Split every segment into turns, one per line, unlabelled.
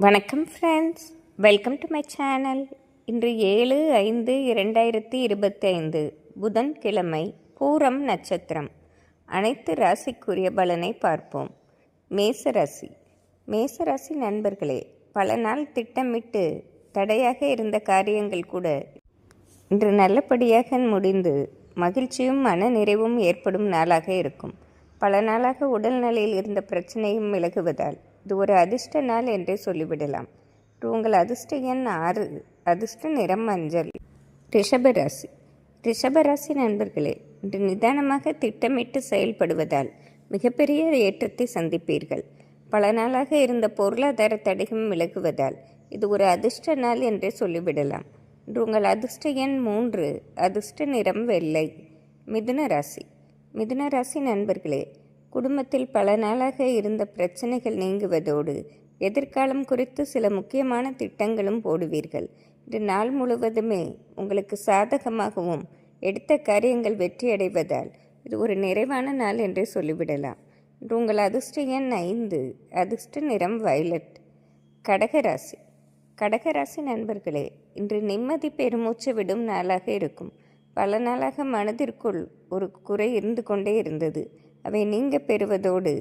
வணக்கம் friends welcome to my channel இன்று ஏழு ஐந்து இரண்டாயிரத்தி இருபத்தி ஐந்து புதன்கிழமை பூரம் நட்சத்திரம். அனைத்து ராசிக்குரிய பலனை பார்ப்போம். மேசராசி மேசராசி நண்பர்களே பல நாள் திட்டமிட்டு தடையாக இருந்த காரியங்கள் கூட இன்று நல்லபடியாக முடிந்து மகிழ்ச்சியும் மன நிறைவும் ஏற்படும் நாளாக இருக்கும். பல நாளாக உடல்நிலையில் இருந்த பிரச்சனையும் விலகுவதால் இது ஒரு அதிர்ஷ்ட நாள் என்றே சொல்லிவிடலாம். உங்கள் அதிர்ஷ்ட எண் ஆறு. அதிர்ஷ்ட நிறம் மஞ்சள். ரிஷபராசி ரிஷபராசி நண்பர்களே இன்று நிதானமாக திட்டமிட்டு செயல்படுவதால் மிகப்பெரிய ஏற்றத்தை சந்திப்பீர்கள். பல நாளாக இருந்த பொருளாதார தடையும் விலகுவதால் இது ஒரு அதிர்ஷ்ட நாள் என்றே சொல்லிவிடலாம். இன்று உங்கள் அதிர்ஷ்ட எண் மூன்று. அதிர்ஷ்ட நிறம் வெள்ளை. மிதுன ராசி. மிதுன ராசி நண்பர்களே குடும்பத்தில் பல நாளாக இருந்த பிரச்சனைகள் நீங்குவதோடு எதிர்காலம் குறித்து சில முக்கியமான திட்டங்களும் போடுவீர்கள். இந்த நாள் முழுவதுமே உங்களுக்கு சாதகமாகவும் எடுத்த காரியங்கள் வெற்றியடைவதால் இது ஒரு நிறைவான நாள் என்றே சொல்லிவிடலாம். இன்று உங்கள் அதிர்ஷ்ட எண் ஐந்து அதிர்ஷ்ட நிறம் வயலட். கடகராசி கடகராசி நண்பர்களே இன்று நிம்மதி பெருமூச்சு விடும் நாளாக இருக்கும். பல நாளாக மனதிற்குள் ஒரு குறை இருந்து கொண்டே இருந்தது. அவை நீங்க பெறுவதோடு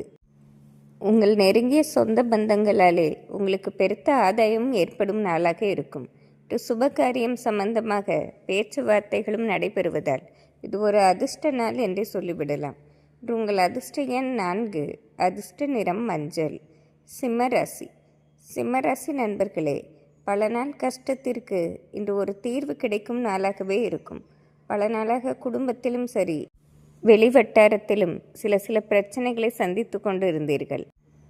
உங்கள் நெருங்கிய சொந்த பந்தங்களாலே உங்களுக்கு பெருத்த ஆதாயம் ஏற்படும் நாளாக இருக்கும். இது சுபகாரியம் சம்பந்தமாக பேச்சுவார்த்தைகளும் நடைபெறுவதால் இது ஒரு அதிர்ஷ்ட நாள் என்றே சொல்லிவிடலாம். இன்று உங்கள் அதிர்ஷ்ட எண் நான்கு அதிர்ஷ்ட நிறம் மஞ்சள். சிம்மராசி சிம்மராசி நண்பர்களே பல நாள் கஷ்டத்திற்கு இன்று ஒரு தீர்வு கிடைக்கும் நாளாகவே இருக்கும். பல நாளாக குடும்பத்திலும் சரி வெளிவட்டாரத்திலும் சில சில பிரச்சனைகளை சந்தித்து கொண்டு இருந்தீர்கள்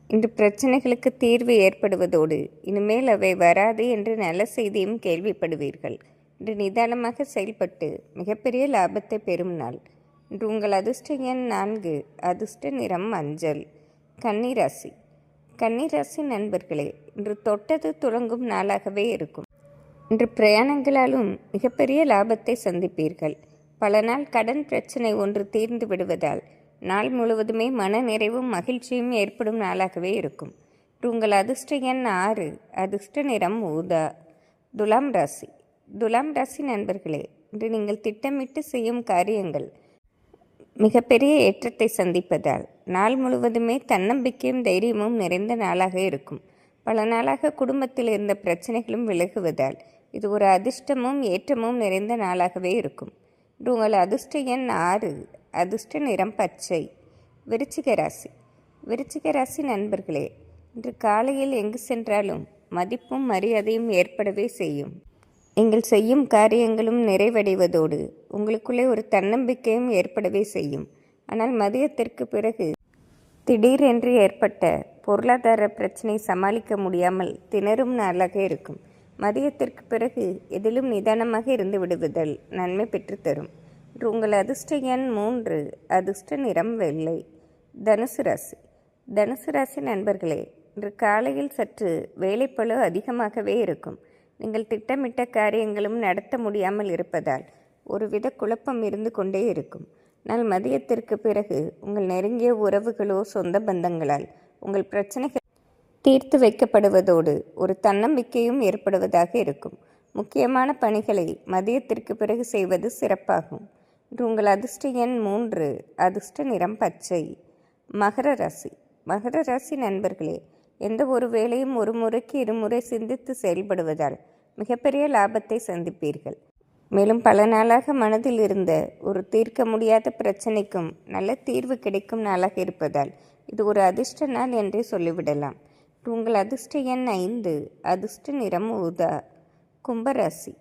இந்த பிரச்சனைகளுக்கு தீர்வு ஏற்படுவதோடு இனிமேல் அவை வராது என்று நல்ல செய்தியும் கேள்விப்படுவீர்கள். இன்று நிதானமாக செயல்பட்டு மிகப்பெரிய லாபத்தை பெறும் நாள். இன்று உங்கள் அதிர்ஷ்ட எண் நான்கு அதிர்ஷ்ட நிறம் மஞ்சள் கன்னிராசி கன்னிராசி நண்பர்களே இன்று தொட்டது தொடங்கும் நாளாகவே இருக்கும். இன்று பிரயாணங்களாலும் மிகப்பெரிய லாபத்தை சந்திப்பீர்கள். பல நாள் கடன் பிரச்சனை ஒன்று தீர்ந்து விடுவதால் நாள் முழுவதுமே மன நிறைவும் மகிழ்ச்சியும் ஏற்படும் நாளாகவே இருக்கும். உங்கள் அதிர்ஷ்ட எண் ஆறு அதிர்ஷ்ட நிறம் ஊதா. துலாம் ராசி. துலாம் ராசி நண்பர்களே இன்று நீங்கள் திட்டமிட்டு செய்யும் காரியங்கள் மிகப்பெரிய ஏற்றத்தை சந்திப்பதால் நாள் முழுவதுமே தன்னம்பிக்கையும் தைரியமும் நிறைந்த நாளாக இருக்கும். பல நாளாக குடும்பத்தில் இருந்த பிரச்சனைகளும் விலகுவதால் இது ஒரு அதிர்ஷ்டமும் ஏற்றமும் நிறைந்த நாளாகவே இருக்கும். உங்கள் அதிர்ஷ்ட எண் ஆறு. அதிர்ஷ்ட நிறம் பச்சை. விருச்சிக ராசி. விருச்சிக ராசி நண்பர்களே இன்று காலையில் எங்கு சென்றாலும் மதிப்பும் மரியாதையும் ஏற்படவே செய்யும். நீங்கள் செய்யும் காரியங்களும் நிறைவடைவதோடு உங்களுக்குள்ளே ஒரு தன்னம்பிக்கையும் ஏற்படவே செய்யும். ஆனால் மதியத்திற்கு பிறகு திடீரென்று ஏற்பட்ட பொருளாதார பிரச்சனை சமாளிக்க முடியாமல் திணறும் நாளாக இருக்கும். மதியத்திற்கு பிறகு எதிலும் நிதானமாக இருந்து விடுவதல் நன்மை பெற்றுத்தரும் உங்கள் அதிர்ஷ்ட எண் மூன்று அதிர்ஷ்ட நிறம் வெள்ளை. தனுசு ராசி. தனுசு ராசி நண்பர்களே இன்று காலையில் சற்று வேலைப்பளு அதிகமாகவே இருக்கும். நீங்கள் திட்டமிட்ட காரியங்களும் நடத்த முடியாமல் இருப்பதால் ஒருவித குழப்பம் இருந்து கொண்டே இருக்கும். ஆனால் மதியத்திற்கு பிறகு உங்கள் நெருங்கிய உறவுகளோ சொந்த பந்தங்களால் உங்கள் பிரச்சனைகள் தீர்த்து வைக்கப்படுவதோடு ஒரு தன்னம்பிக்கையும் ஏற்படுவதாக இருக்கும். முக்கியமான பணிகளை மதியத்திற்கு பிறகு செய்வது சிறப்பாகும். இன்று உங்கள் அதிர்ஷ்ட எண் மூன்று அதிர்ஷ்ட நிறம் பச்சை. மகர ராசி. மகர ராசி நண்பர்களே எந்த ஒரு வேலையும் ஒரு முறைக்கு இருமுறை சிந்தித்து செயல்படுவதால் மிகப்பெரிய லாபத்தை சந்திப்பீர்கள். மேலும் பல நாளாக மனதில் இருந்த ஒரு தீர்க்க முடியாத பிரச்சனைக்கும் நல்ல தீர்வு கிடைக்கும் நாளாக இருப்பதால் இது ஒரு அதிர்ஷ்ட நாள் என்றே சொல்லிவிடலாம். உங்கள் அதிர்ஷ்ட எண் ஐந்து. அதிர்ஷ்ட நிறம் ஊதா கும்பராசி.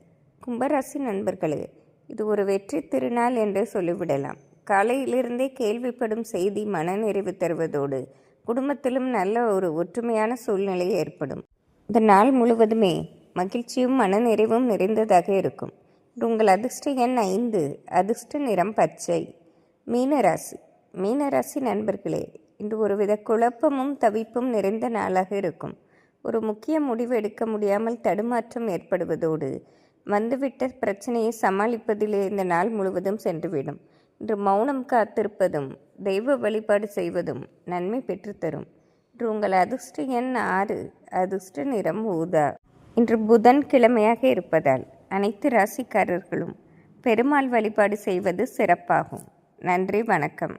கும்பராசி நண்பர்களே இது ஒரு வெற்றி திருநாள் என்று சொல்லிவிடலாம். காலையிலிருந்தே கேள்விப்படும் செய்தி மனநிறைவு தருவதோடு குடும்பத்திலும் நல்ல ஒரு ஒற்றுமையான சூழ்நிலை ஏற்படும். இந்த நாள் முழுவதுமே மகிழ்ச்சியும் மனநிறைவும் நிறைந்ததாக இருக்கும். உங்கள் அதிர்ஷ்ட எண் ஐந்து. அதிர்ஷ்ட நிறம் பச்சை. மீனராசி. மீனராசி நண்பர்களே இன்று ஒருவித குழப்பமும் தவிப்பும் நிறைந்த நாளாக இருக்கும். ஒரு முக்கிய முடிவு எடுக்க முடியாமல் தடுமாற்றம் ஏற்படுவதோடு வந்துவிட்ட பிரச்சனையை சமாளிப்பதிலே இந்த நாள் முழுவதும் சென்றுவிடும். இன்று மௌனம் காத்திருப்பதும் தெய்வ வழிபாடு செய்வதும் நன்மை பெற்றுத்தரும் இன்று உங்கள் அதிர்ஷ்ட எண் ஆறு அதிர்ஷ்ட நிறம் ஊதா. இன்று புதன் கிழமையாக இருப்பதால் அனைத்து ராசிக்காரர்களும் பெருமாள் வழிபாடு செய்வது சிறப்பாகும். நன்றி வணக்கம்.